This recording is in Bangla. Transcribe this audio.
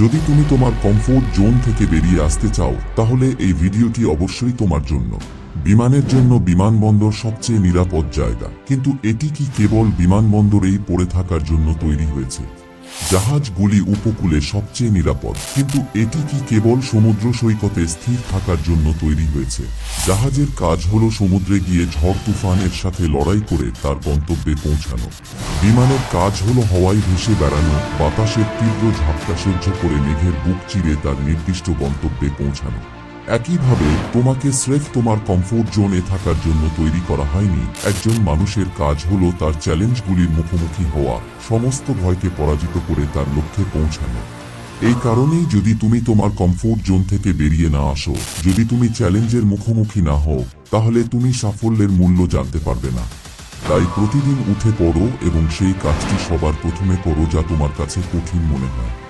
যদি তুমি তোমার কমফোর্ট জোন থেকে বেরিয়ে আসতে চাও, তাহলে এই ভিডিওটি অবশ্যই তোমার জন্য। বিমানের জন্য বিমানবন্দর সবচেয়ে নিরাপদ জায়গা। কিন্তু এটি কি কেবল বিমানবন্দরেই পড়ে থাকার জন্য তৈরি হয়েছে? জাহাজগুলি উপকূলে সবচেয়ে নিরাপদ। কিন্তু এটি কি কেবল সমুদ্র সৈকতে স্থির থাকার জন্য তৈরি হয়েছে? জাহাজের কাজ হলো সমুদ্রে গিয়ে ঝড় তুফানের সাথে লড়াই করে তার গন্তব্যে পৌঁছানো। বিমানের কাজ হল হওয়ায় ভেসে বেড়ানো, বাতাসের তীব্র ঝাপটা সহ্য করে মেঘের বুক চিরে তার নির্দিষ্ট গন্তব্যে পৌঁছানো। একইভাবে, তোমাকে স্রেফ তোমার কমফোর্ট জোনে থাকার জন্য তৈরি করা হয়নি। একজন মানুষের কাজ হলো তার চ্যালেঞ্জগুলির মুখোমুখি হওয়া, সমস্ত ভয়কে পরাজিত করে তার লক্ষ্যে পৌঁছানো। এই কারণেই যদি তুমি তোমার কমফোর্ট জোন থেকে বেরিয়ে না আসো, যদি তুমি চ্যালেঞ্জের মুখোমুখি না হও, তাহলে তুমি সাফল্যের মূল্য জানতে পারবে না। তাই প্রতিদিন উঠে পড়ো এবং সেই কাজটি সবার প্রথমে করো যা তোমার কাছে কঠিন মনে হয়।